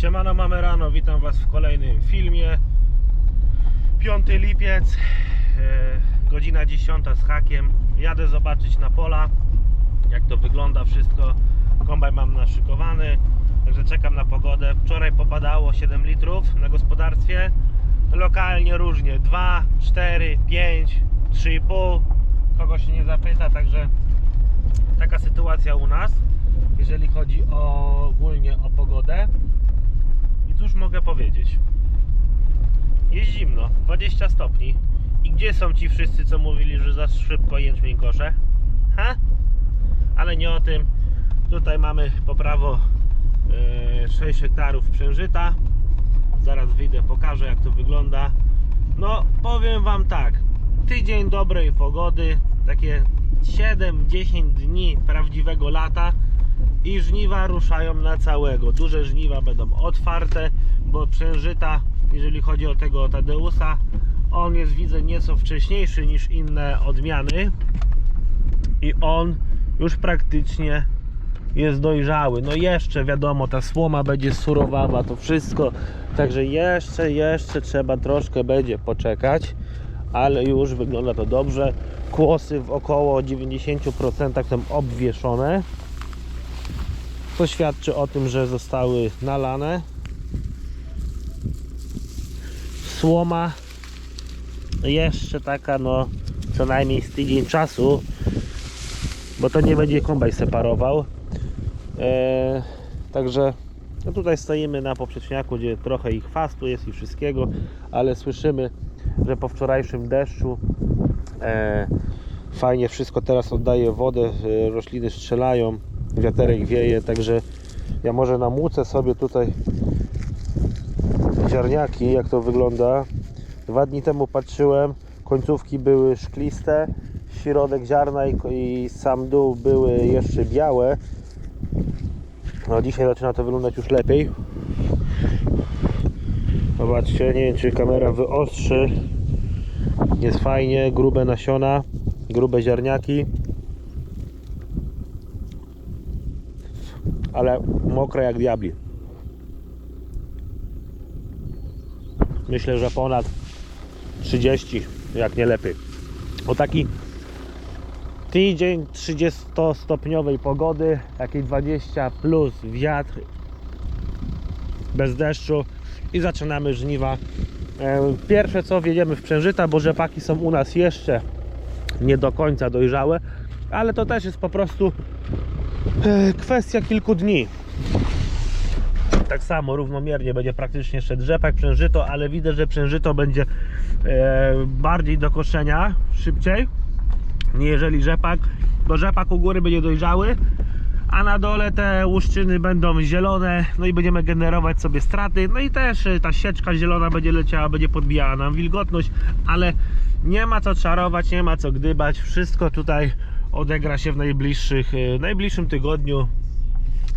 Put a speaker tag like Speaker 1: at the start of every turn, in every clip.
Speaker 1: Siemano, mamy rano, witam Was w kolejnym filmie. 5 lipiec, e, godzina 10 z hakiem. Jadę zobaczyć na pola, jak to wygląda wszystko. Kombaj mam naszykowany, także czekam na pogodę. Wczoraj popadało 7 litrów na gospodarstwie. Lokalnie różnie, 2, 4, 5, 3,5 Kogo się nie zapyta, także taka sytuacja u nas jeżeli chodzi o, ogólnie o pogodę. Cóż mogę powiedzieć? Jest zimno, 20 stopni. I gdzie są ci wszyscy, co mówili, że za szybko jęczmień kosze? Ha? Ale nie o tym. Tutaj mamy po prawo e, 6 hektarów przężyta. Zaraz wyjdę, pokażę jak to wygląda. No, powiem Wam tak. Tydzień dobrej pogody, takie 7-10 dni prawdziwego lata i żniwa ruszają na całego. Duże żniwa będą otwarte, bo przężyta, jeżeli chodzi o tego Tadeusa, on jest widzę nieco wcześniejszy niż inne odmiany i on już praktycznie jest dojrzały. No jeszcze wiadomo, ta słoma będzie surowawa, to wszystko. Także jeszcze, jeszcze trzeba troszkę będzie poczekać, ale już wygląda to dobrze. Kłosy w około 90% są obwieszone. To świadczy o tym, że zostały nalane. Słoma jeszcze taka, no co najmniej z tydzień czasu, bo to nie będzie kombaj separował. Eee, także no tutaj stoimy na poprzeczniaku, gdzie trochę ich chwastu jest i wszystkiego, ale słyszymy, że po wczorajszym deszczu e, fajnie wszystko teraz oddaje wodę, e, rośliny strzelają, wiaterek wieje, także ja może namłucę sobie tutaj ziarniaki, jak to wygląda. Dwa dni temu patrzyłem, końcówki były szkliste, środek ziarna i, i sam dół były jeszcze białe. No dzisiaj zaczyna to wyglądać już lepiej. Zobaczcie, nie wiem czy kamera wyostrzy. Jest fajnie, grube nasiona, grube ziarniaki. Ale mokre jak diabli. Myślę, że ponad 30, jak nie lepiej. O taki tydzień 30-stopniowej pogody, takiej 20 plus wiatr, bez deszczu i zaczynamy żniwa. E, Pierwsze co wjedziemy w przężyta, bo rzepaki są u nas jeszcze nie do końca dojrzałe, ale to też jest po prostu kwestia kilku dni. Tak samo równomiernie będzie praktycznie szedł rzepak, przężyto, ale widzę, że przężyto będzie e, bardziej do koszenia szybciej, nie jeżeli rzepak, bo rzepak u góry będzie dojrzały, a na dole te łuszczyny będą zielone, no i będziemy generować sobie straty, no i też e, ta sieczka zielona będzie leciała, będzie podbijała nam wilgotność, ale nie ma co czarować, nie ma co gdybać, wszystko tutaj odegra się w najbliższych, e, najbliższym tygodniu,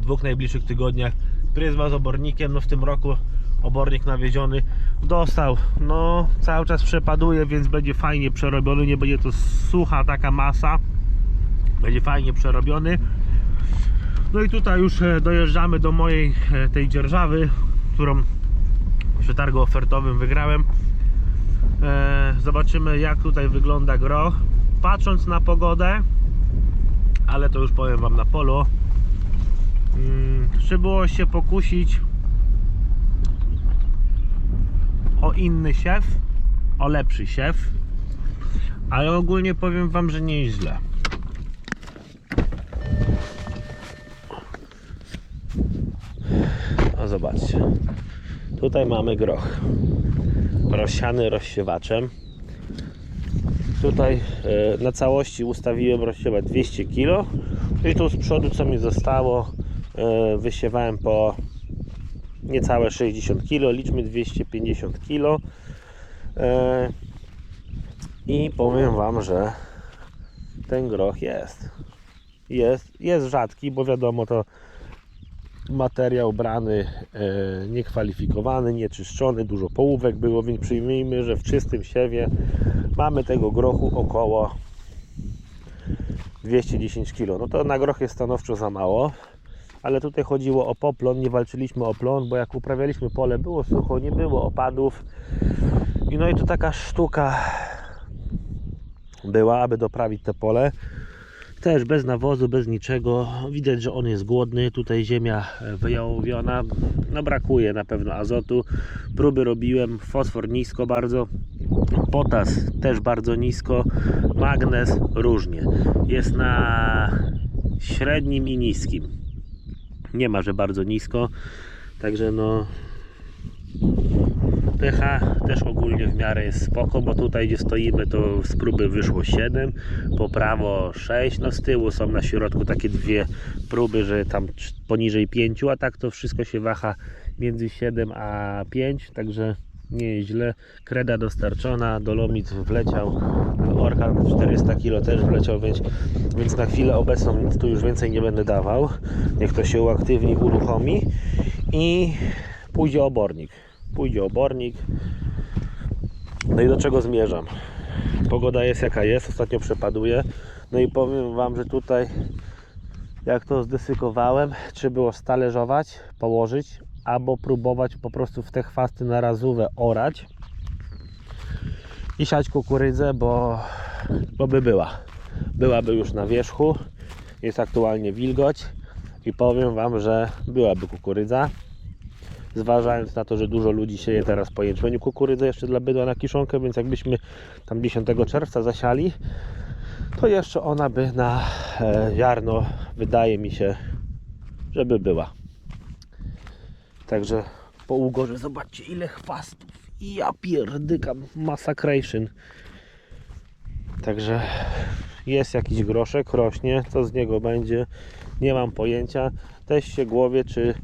Speaker 1: dwóch najbliższych tygodniach. Pryzma z obornikiem, no w tym roku obornik nawieziony dostał, no cały czas przepaduje, więc będzie fajnie przerobiony, nie będzie to sucha taka masa, będzie fajnie przerobiony. No i tutaj już e, dojeżdżamy do mojej e, tej dzierżawy, którą w przetargu ofertowym wygrałem. Zobaczymy jak tutaj wygląda groch. Patrząc na pogodę, ale to już powiem Wam na polu. Czy było się pokusić o inny siew, o lepszy siew, ale ogólnie powiem Wam, że nie jest źle. A zobaczcie, tutaj mamy groch rozsiany rozsiewaczem tutaj e, na całości ustawiłem rozsiewać 200 kg i tu z przodu co mi zostało e, wysiewałem po niecałe 60 kg liczmy 250 kg i powiem wam, że ten groch jest. Jest, jest rzadki, bo wiadomo to materiał brany e, niekwalifikowany, nieczyszczony, dużo połówek było, więc przyjmijmy, że w czystym siewie mamy tego grochu około 210 kg. No to na groch jest stanowczo za mało, ale tutaj chodziło o poplon, nie walczyliśmy o plon, bo jak uprawialiśmy pole, było sucho, nie było opadów. I no i to taka sztuka była, aby doprawić te pole. Też bez nawozu, bez niczego. Widać, że on jest głodny. Tutaj ziemia wyjałowiona. No brakuje na pewno azotu. Próby robiłem. Fosfor nisko bardzo. Potas też bardzo nisko. Magnez różnie. Jest na średnim i niskim. Nie ma, że bardzo nisko. Także no pH też ogólnie w miarę jest spoko, bo tutaj gdzie stoimy to z próby wyszło 7, po prawo 6, no z tyłu są na środku takie dwie próby, że tam poniżej 5, a tak to wszystko się waha między 7 a 5, także nie źle. Kreda dostarczona, dolomit wleciał, orkan 400 kg też wleciał, więc, więc na chwilę obecną nic tu już więcej nie będę dawał. Niech to się uaktywni, uruchomi i pójdzie obornik pójdzie obornik. No i do czego zmierzam? Pogoda jest jaka jest, ostatnio przepaduje. No i powiem Wam, że tutaj jak to zdesykowałem, czy było stależować, położyć, albo próbować po prostu w te chwasty na razówę orać i siać kukurydzę, bo, bo by była. Byłaby już na wierzchu, jest aktualnie wilgoć i powiem Wam, że byłaby kukurydza zważając na to, że dużo ludzi sieje teraz po jęczmieniu kukurydzę jeszcze dla bydła na kiszonkę, więc jakbyśmy tam 10 czerwca zasiali, to jeszcze ona by na e, ziarno, wydaje mi się, żeby była. Także po ugorze zobaczcie ile chwastów. Ja pierdykam, massacration. Także jest jakiś groszek, rośnie, co z niego będzie, nie mam pojęcia. Też się głowie, czy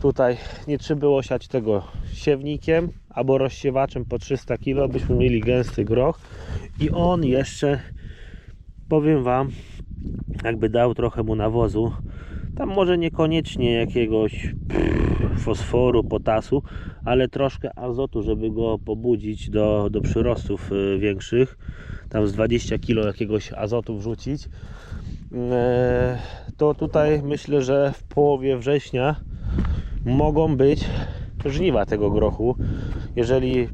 Speaker 1: tutaj nie trzeba było siać tego siewnikiem albo rozsiewaczem po 300 kg, byśmy mieli gęsty groch. I on jeszcze, powiem Wam, jakby dał trochę mu nawozu, tam może niekoniecznie jakiegoś pff, fosforu, potasu, ale troszkę azotu, żeby go pobudzić do, do przyrostów y, większych, tam z 20 kg jakiegoś azotu wrzucić, e, to tutaj myślę, że w połowie września mogą być żniwa tego grochu. Jeżeli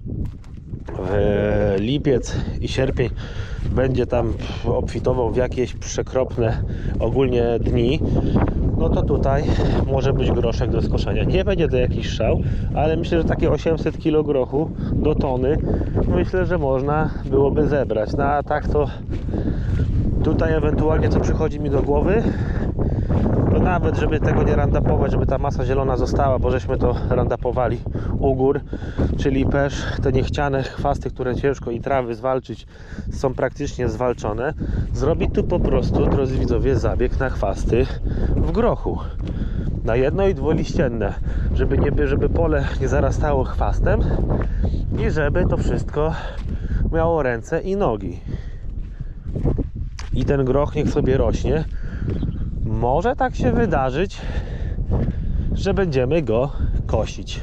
Speaker 1: e, lipiec i sierpień będzie tam obfitował w jakieś przekropne ogólnie dni, no to tutaj może być groszek do skoszenia. Nie będzie to jakiś szał, ale myślę, że takie 800 kg grochu do tony myślę, że można byłoby zebrać. No a tak to tutaj ewentualnie co przychodzi mi do głowy, to nawet żeby tego nie randapować, żeby ta masa zielona została, bo żeśmy to randapowali u gór, czyli pesz, te niechciane chwasty, które ciężko i trawy zwalczyć, są praktycznie zwalczone. Zrobić tu po prostu, drodzy widzowie, zabieg na chwasty w grochu. Na jedno i dwuliścienne, żeby, nie, by- żeby pole nie zarastało chwastem i żeby to wszystko miało ręce i nogi. I ten groch niech sobie rośnie może tak się wydarzyć, że będziemy go kosić.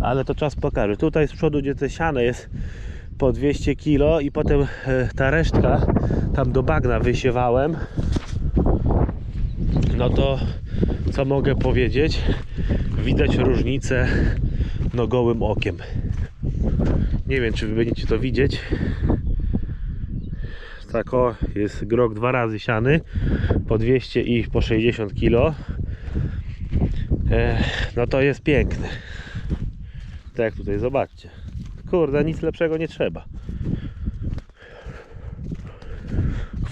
Speaker 1: Ale to czas pokaże. Tutaj z przodu, gdzie te siane jest po 200 kg i potem e, ta resztka tam do bagna wysiewałem. No to co mogę powiedzieć? Widać różnicę no gołym okiem. Nie wiem, czy wy będziecie to widzieć. Tak o, jest grok dwa razy siany po 200 i po 60 kg e, no to jest piękne tak jak tutaj zobaczcie kurde nic lepszego nie trzeba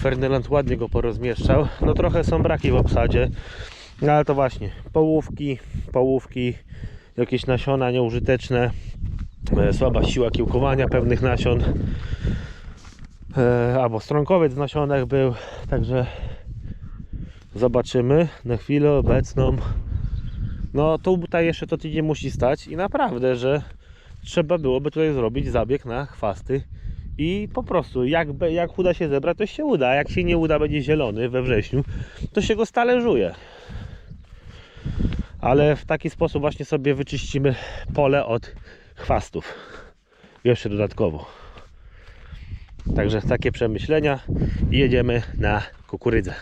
Speaker 1: Ferdynand ładnie go porozmieszczał. No trochę są braki w obsadzie no ale to właśnie połówki połówki jakieś nasiona nieużyteczne e, słaba siła kiełkowania pewnych nasion e, albo stronkowiec w nasionach był także zobaczymy na chwilę obecną. No to tutaj jeszcze to tydzień musi stać i naprawdę, że trzeba byłoby tutaj zrobić zabieg na chwasty i po prostu jak, jak uda się zebrać to się uda, a jak się nie uda będzie zielony we wrześniu to się go stależuje ale w taki sposób właśnie sobie wyczyścimy pole od chwastów jeszcze dodatkowo Także takie przemyślenia i jedziemy na kukurydzę.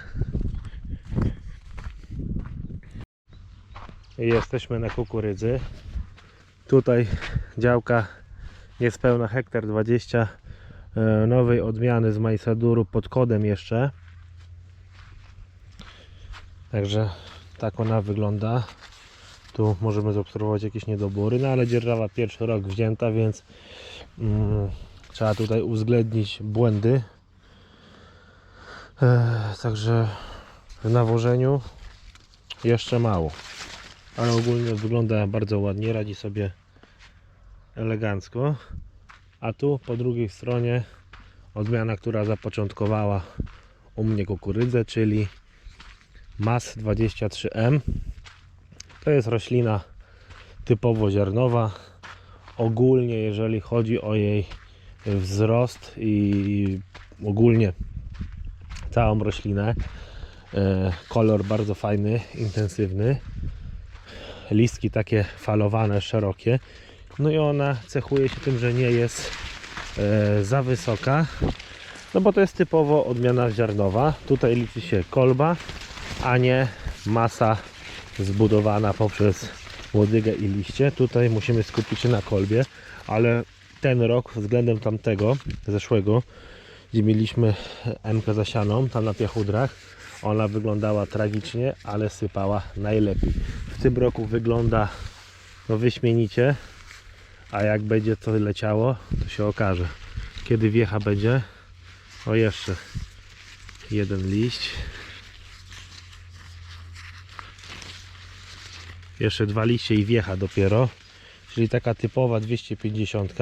Speaker 1: Jesteśmy na kukurydzy. Tutaj działka niespełna hektar 20 e, nowej odmiany z Majsaduru pod kodem jeszcze. Także tak ona wygląda. Tu możemy zaobserwować jakieś niedobory, no ale dzierżawa pierwszy rok wzięta, więc mm, trzeba tutaj uwzględnić błędy. E, także w nawożeniu jeszcze mało, ale ogólnie wygląda bardzo ładnie, radzi sobie elegancko. A tu po drugiej stronie odmiana, która zapoczątkowała u mnie kukurydzę, czyli MAS 23M. To jest roślina typowo ziarnowa. Ogólnie, jeżeli chodzi o jej wzrost i ogólnie całą roślinę, e, kolor bardzo fajny, intensywny. Listki takie falowane, szerokie. No i ona cechuje się tym, że nie jest e, za wysoka. No bo to jest typowo odmiana ziarnowa. Tutaj liczy się kolba, a nie masa zbudowana poprzez łodygę i liście. Tutaj musimy skupić się na kolbie, ale ten rok względem tamtego, zeszłego, gdzie mieliśmy MK zasianą, tam na Piachudrach, ona wyglądała tragicznie, ale sypała najlepiej. W tym roku wygląda no wyśmienicie, a jak będzie to leciało, to się okaże. Kiedy wiecha będzie, o jeszcze jeden liść. Jeszcze dwa liście i wiecha dopiero. Czyli taka typowa 250.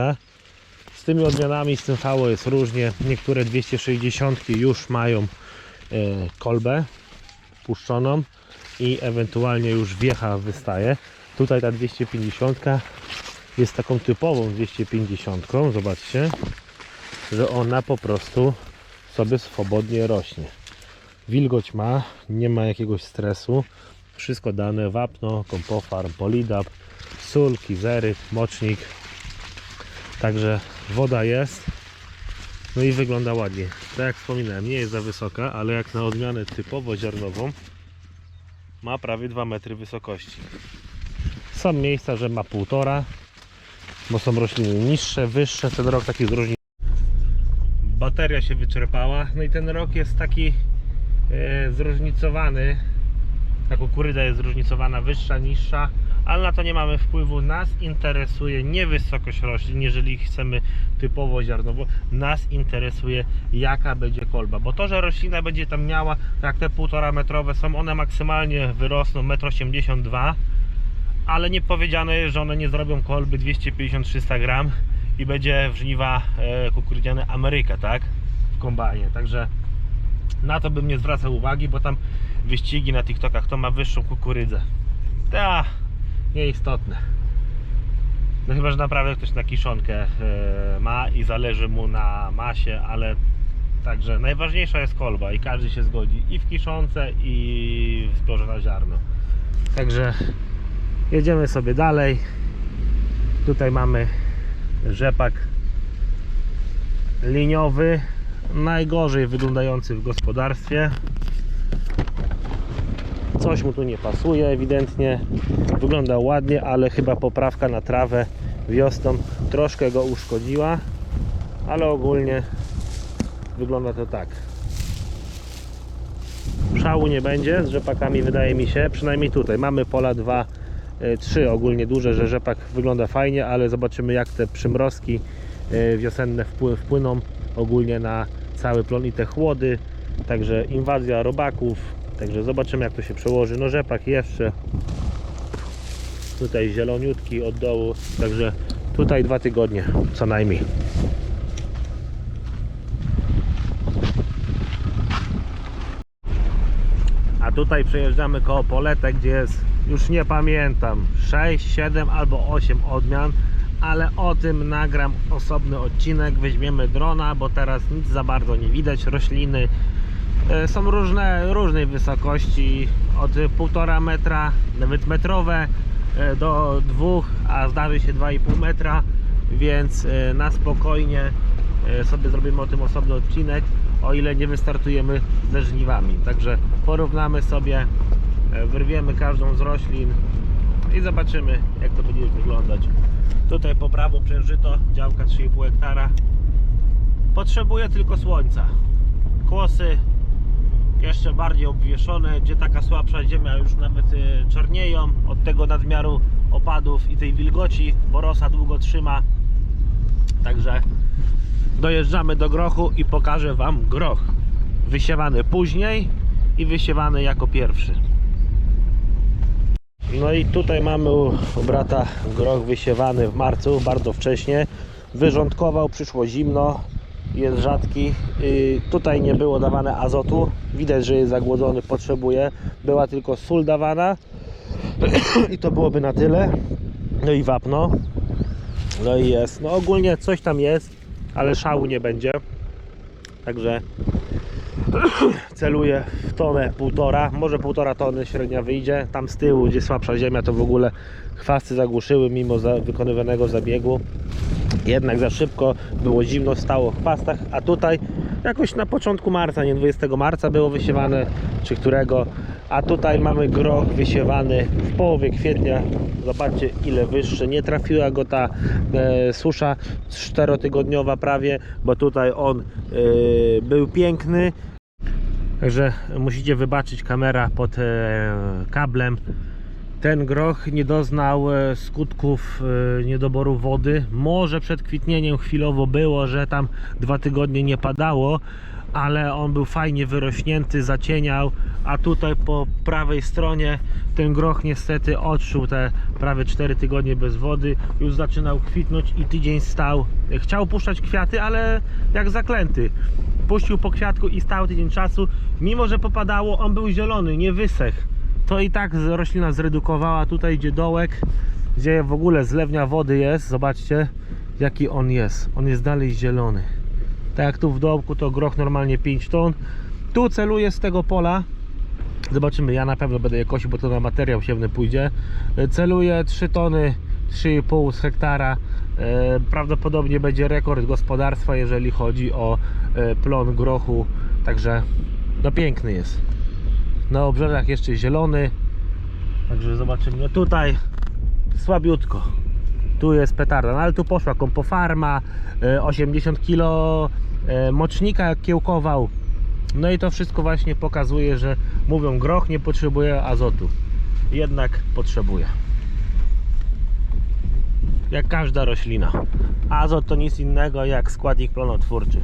Speaker 1: Z tymi odmianami z tym hało jest różnie. Niektóre 260 już mają e, kolbę puszczoną i ewentualnie już wiecha wystaje. Tutaj ta 250 jest taką typową 250. Zobaczcie, że ona po prostu sobie swobodnie rośnie. Wilgoć ma, nie ma jakiegoś stresu. Wszystko dane, wapno, kompofarm, polidap, sól, kizery, mocznik. Także woda jest. No i wygląda ładnie. Tak jak wspominałem, nie jest za wysoka, ale jak na odmianę typowo ziarnową ma prawie 2 metry wysokości. Są miejsca, że ma półtora, bo są rośliny niższe, wyższe. Ten rok taki zróżnicowany. Bateria się wyczerpała, no i ten rok jest taki e, zróżnicowany. Ta kukurydza jest zróżnicowana, wyższa, niższa, ale na to nie mamy wpływu. Nas interesuje nie wysokość roślin, jeżeli chcemy typowo ziarnowo. Nas interesuje jaka będzie kolba, bo to, że roślina będzie tam miała, tak jak te półtora metrowe są, one maksymalnie wyrosną 1,82 m, ale nie powiedziane jest, że one nie zrobią kolby 250-300 gram i będzie w żniwa e, kukurydziane Ameryka, tak? W kombajnie, także na to bym nie zwracał uwagi, bo tam wyścigi na TikTokach, kto ma wyższą kukurydzę. Ta, nieistotne. No chyba, że naprawdę ktoś na kiszonkę e, ma i zależy mu na masie, ale także najważniejsza jest kolba i każdy się zgodzi i w kiszonce i w zbiorze na ziarno. Także jedziemy sobie dalej. Tutaj mamy rzepak liniowy, najgorzej wyglądający w gospodarstwie. Coś mu tu nie pasuje ewidentnie. Wygląda ładnie, ale chyba poprawka na trawę wiosną troszkę go uszkodziła, ale ogólnie wygląda to tak. Szału nie będzie z rzepakami wydaje mi się, przynajmniej tutaj. Mamy pola 2 3 ogólnie duże, że rzepak wygląda fajnie, ale zobaczymy jak te przymrozki e, wiosenne wpły- wpłyną ogólnie na cały plon i te chłody. Także inwazja robaków, także zobaczymy jak to się przełoży. No rzepak jeszcze tutaj zieloniutki od dołu, także tutaj dwa tygodnie co najmniej. A tutaj przejeżdżamy koło poletek, gdzie jest, już nie pamiętam, 6, 7 albo 8 odmian, ale o tym nagram osobny odcinek. Weźmiemy drona, bo teraz nic za bardzo nie widać. Rośliny e, są różne, różnej wysokości, od 1,5 metra, nawet metrowe, e, do 2, a zdarzy się 2,5 metra, więc e, na spokojnie sobie zrobimy o tym osobny odcinek, o ile nie wystartujemy ze żniwami. Także porównamy sobie, wyrwiemy każdą z roślin i zobaczymy jak to będzie wyglądać. Tutaj po prawo przężyto, działka 3,5 hektara. Potrzebuje tylko słońca. Kłosy jeszcze bardziej obwieszone, gdzie taka słabsza ziemia już nawet y, czarnieją od tego nadmiaru opadów i tej wilgoci, bo rosa długo trzyma. Także dojeżdżamy do grochu i pokażę Wam groch. Wysiewany później i wysiewany jako pierwszy. No i tutaj mamy u brata groch wysiewany w marcu, bardzo wcześnie. Wyrządkował, przyszło zimno, jest rzadki. Yy, tutaj nie było dawane azotu. Widać, że jest zagłodzony, potrzebuje. Była tylko sól dawana i to byłoby na tyle. No i wapno. No i jest. No ogólnie coś tam jest, ale szału nie będzie. Także celuję w tonę półtora, może półtora tony średnia wyjdzie. Tam z tyłu, gdzie słabsza ziemia, to w ogóle chwasty zagłuszyły mimo za wykonywanego zabiegu. Jednak za szybko było zimno, stało w chwastach, a tutaj jakoś na początku marca, nie 20 marca było wysiewane, czy którego, a tutaj mamy groch wysiewany w połowie kwietnia. Zobaczcie ile wyższy. Nie trafiła go ta e, susza czterotygodniowa prawie, bo tutaj on e, był piękny, Także musicie wybaczyć kamera pod e, kablem. Ten groch nie doznał e, skutków e, niedoboru wody. Może przed kwitnieniem chwilowo było, że tam dwa tygodnie nie padało, ale on był fajnie wyrośnięty, zacieniał, a tutaj po prawej stronie ten groch niestety odczuł te prawie 4 tygodnie bez wody, już zaczynał kwitnąć i tydzień stał. Chciał puszczać kwiaty, ale jak zaklęty. Puścił po kwiatku i stał tydzień czasu. Mimo, że popadało, on był zielony, nie wysech. To i tak roślina zredukowała. Tutaj gdzie dołek, gdzie w ogóle zlewnia wody jest, zobaczcie jaki on jest. On jest dalej zielony. Tak jak tu w dołku to groch normalnie 5 ton. Tu celuję z tego pola. Zobaczymy, ja na pewno będę je kosił, bo to na materiał siewny pójdzie. Celuję 3 tony, 3,5 z hektara. E, Prawdopodobnie będzie rekord gospodarstwa, jeżeli chodzi o e, plon grochu. Także no piękny jest. Na obrzeżach jeszcze zielony. Także zobaczymy. No tutaj słabiutko. Tu jest petarda, no ale tu poszła kompofarma, e, 80 kg e, mocznika jak kiełkował. No i to wszystko właśnie pokazuje, że mówią groch nie potrzebuje azotu. Jednak potrzebuje. Jak każda roślina. Azot to nic innego jak składnik plonotwórczy.